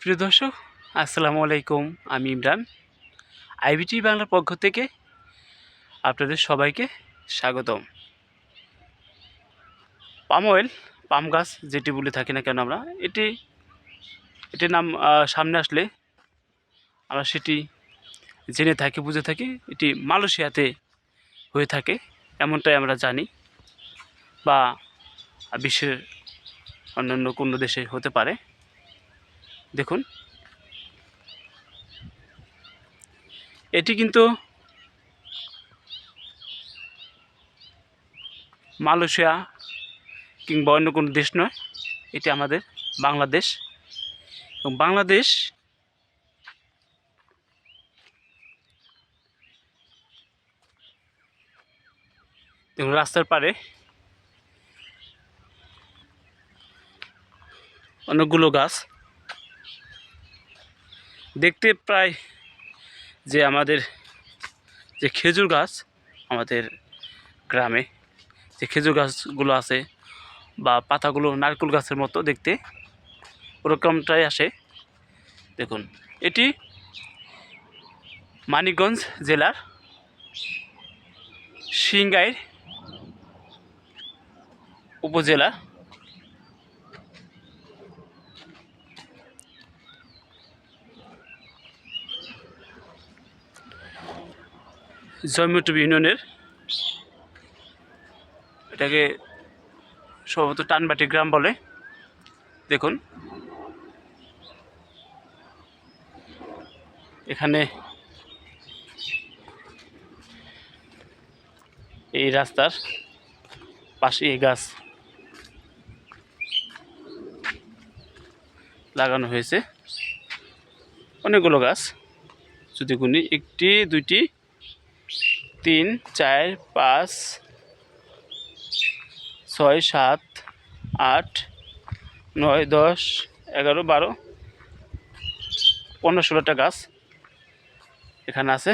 প্রিয় দর্শক, আসসালামু আলাইকুম, আমি ইমরান। আইবিটি বাংলার পক্ষ থেকে আপনাদের সবাইকে স্বাগতম। পাম অয়েল, পাম গাছ যেটি বলে থাকি না কেন আমরা, এটি, এটির নাম সামনে আসলে আমরা সেটি জেনে থাকি, বুঝে থাকি, এটি মালয়েশিয়াতে হয়ে থাকে, এমনটাই আমরা জানি বা বিশ্বের অন্যান্য কোনো দেশে হতে পারে। দেখুন। এটি কিন্তু মালয়েশিয়া কিংবা অন্য কোনো দেশ নয়, এটি আমাদের বাংলাদেশ। এবং বাংলাদেশ দেখুন, রাস্তার পারে অনেকগুলো গাছ। দেখতে প্রায় যে আমাদের যে খেজুর গাছ আমাদের গ্রামে, যে খেজুর গাছগুলো আছে বা পাতাগুলো নারকেল গাছের মতো দেখতে ওরকমটাই আসে। দেখুন, এটি মানিকগঞ্জ জেলার সিংগাইর উপজেলা। জয়মুটুব ইউনিয়নের। এটাকে সম্ভবত টানবাটি গ্রাম বলে। দেখুন। এখানে এই রাস্তার পাশে এই গাছ লাগানো হয়েছে। অনেকগুলো গাছ। যদি গুনি, একটি, দুইটি তিন, চার, পাঁচ, ছয়, সাত, আট, নয়, দশ, এগারো, বারো, পনেরো, ষোলোটা গাছ এখানে আছে।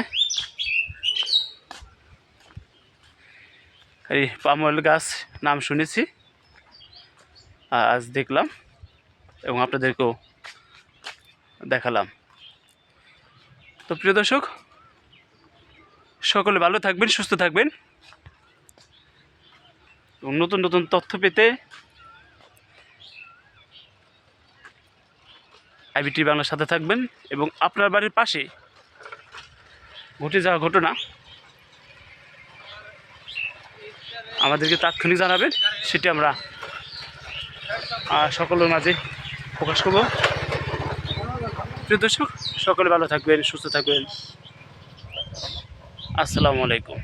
এই পামল গাছ নাম শুনেছি, আজ দেখলাম এবং আপনাদেরকেও দেখালাম। তো প্রিয় দর্শক সকলে ভালো থাকবেন, সুস্থ থাকবেন। নতুন নতুন তথ্য পেতে আইবিটি বাংলার সাথে থাকবেন এবং আপনার বাড়ির পাশে ঘটে যাওয়া ঘটনা আমাদেরকে তাৎক্ষণিক জানাবেন, সেটি আমরা সকলের মাঝে প্রকাশ করব। প্রিয় দর্শক, সকলে ভালো থাকবেন, সুস্থ থাকবেন। আসসালামু আলাইকুম।